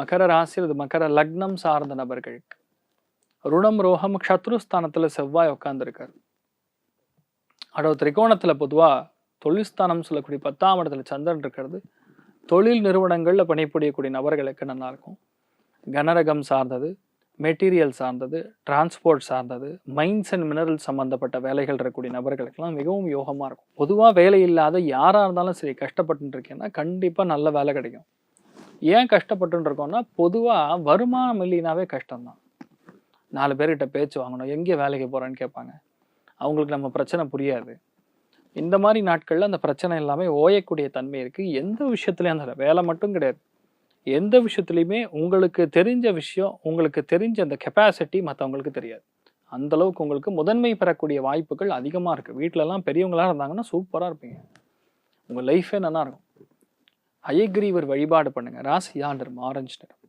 மகர ராசி அல்லது மகர லக்னம் சார்ந்த நபர்களுக்கு ருணம் ரோகம் க்ஷத்ருஸ்தானத்துல செவ்வாய் உட்கார்ந்துருக்காரு அடவு திரிகோணத்துல பொதுவா தொழில்ஸ்தானம் சொல்லக்கூடிய பத்தாம் இடத்துல சந்திரன் இருக்கிறது. தொழில் நிறுவனங்கள்ல பணிபுரியக்கூடிய நபர்களுக்கு நல்லா இருக்கும். கனரகம் சார்ந்தது மெட்டீரியல் சார்ந்தது டிரான்ஸ்போர்ட் சார்ந்தது மைன்ஸ் அண்ட் மினரல் சம்பந்தப்பட்ட வேலைகள் இருக்கக்கூடிய நபர்களுக்கெல்லாம் மிகவும் யோகமா இருக்கும். பொதுவா வேலை இல்லாத யாரா இருந்தாலும் சரி கஷ்டப்பட்டு இருக்கேன்னா கண்டிப்பா நல்ல வேலை கிடைக்கும். ஏன் கஷ்டப்பட்டு இருக்கோம்னா பொதுவாக வருமானம் இல்லைனாவே கஷ்டம்தான். நாலு பேர்கிட்ட பேச்சு வாங்கணும். எங்கே வேலைக்கு போகிறேன்னு கேட்பாங்க. அவங்களுக்கு நம்ம பிரச்சனை புரியாது. இந்த மாதிரி நாட்களில் அந்த பிரச்சனை எல்லாமே ஓயக்கூடிய தன்மை இருக்குது எந்த விஷயத்துலையும் அந்த வேலை மட்டும் கிடையாது. எந்த விஷயத்துலையுமே உங்களுக்கு தெரிஞ்ச விஷயம் உங்களுக்கு தெரிஞ்ச அந்த கெப்பாசிட்டி மற்றவங்களுக்கு தெரியாது. அந்த அளவுக்கு உங்களுக்கு முதன்மை பெறக்கூடிய வாய்ப்புகள் அதிகமாக இருக்குது வீட்டிலலாம் பெரியவங்களாக இருந்தாங்கன்னா சூப்பராக இருப்பீங்க. உங்கள் லைஃபே நல்லா இருக்கும். அயக்ரீவர் வழிபாடு பண்ணுங்கள் ராசி ஆண்டர் ஆரஞ்சு நிறம்